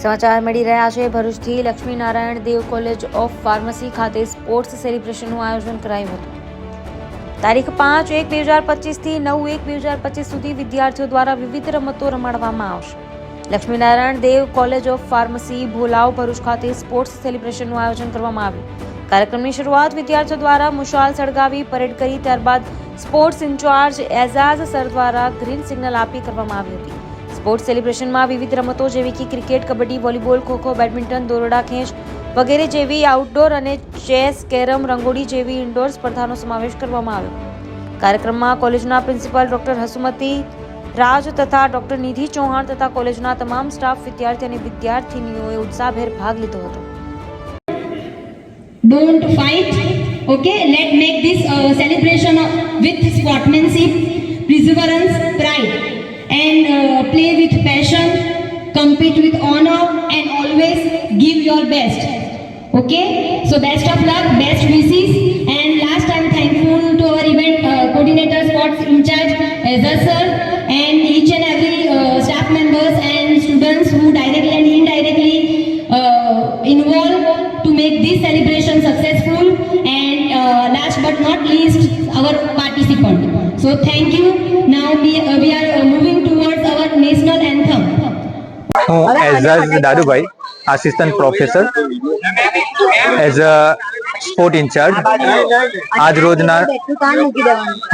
સમાચાર મળી રહ્યા છે. ભરૂચથી Laxminarayan Dev college of pharmacy ખાતે સ્પોર્ટ્સ સેલિબ્રેશનનું આયોજન કરાયું હતું. તારીખ પાંચ એક બે હજાર પચીસથી નવ એક બે હજાર પચીસ સુધી વિદ્યાર્થીઓ દ્વારા વિવિધ રમતો રમાડવામાં આવશે. Laxminarayan Dev college of pharmacy Bholav Bharuch ખાતે સ્પોર્ટ્સ સેલિબ્રેશનનું આયોજન કરવામાં આવ્યું. કાર્યક્રમની શરૂઆત વિદ્યાર્થીઓ દ્વારા મુશાલ સળગાવી, પરેડ કરી, ત્યારબાદ સ્પોર્ટ્સ ઇન્ચાર્જ એઝાઝ સર દ્વારા ગ્રીન સિગ્નલ આપી કરવામાં આવી હતી. સ્પોર્ટ્સ સેલિબ્રેશનમાં વિવિધ રમતો જેવી કે cricket kabaddi volleyball kho kho badminton દોરડા ખેંચ વગેરે જેવી આઉટડોર અને ચેસ કેરમ રંગોળી જેવી ઇન્ડોર સ્પર્ધાનો સમાવેશ કરવામાં આવ્યો. કાર્યક્રમમાં કોલેજના પ્રિન્સિપાલ ડોક્ટર હસુમતી રાજ તથા ડોક્ટર નિધિ ચૌહાણ તથા કોલેજના તમામ સ્ટાફ વિદ્યાર્થી અને વિદ્યાર્થીનીઓએ ઉત્સાહભેર ભાગ લીધો હતો. Don't fight okay? Let make this uh, celebration with sportsmanship perseverance pride. And uh, play with passion compete with honor and always give your best. Okay? So best of luck best wishes. And last i'm thankful to our event uh, coordinator sports in charge Azhar sir. And each and every uh, staff members and students who directly and indirectly involved to make this celebration successful. And last but not least our participant. So thank you. Now we, uh, we are uh, moving હું Ejaz Dadubhai assistant professor as a sport in-charge આજ રોજના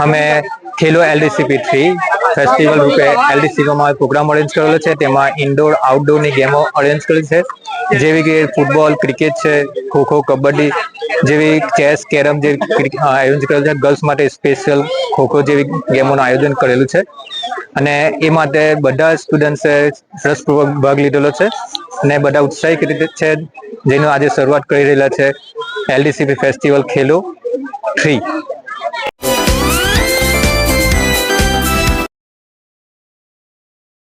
અમે ખેલો એલડીસીપી three festival રૂપે એલડીસીપીમાં programme arrange કરેલો છે. તેમાં indoor આઉટડોરની ગેમો arrange કરેલી છે. જેવી કે ફૂટબોલ ક્રિકેટ છે ખોખો કબડ્ડી જેવી ચેસ કેરમ જેવી આયોજન કરેલું છે. ગર્લ્સ માટે સ્પેશિયલ ખોખો જેવી ગેમોનું આયોજન કરેલું છે. અને એ માટે બધા સ્ટુડન્ટ્સે રસપૂર્વક ભાગ લીધેલો છે. અને બધા ઉત્સાહિત રીતે છે જેનું આજે શરૂઆત કરી રહેલા છે. એલડીસીપી ફેસ્ટિવલ ખેલો થ્રી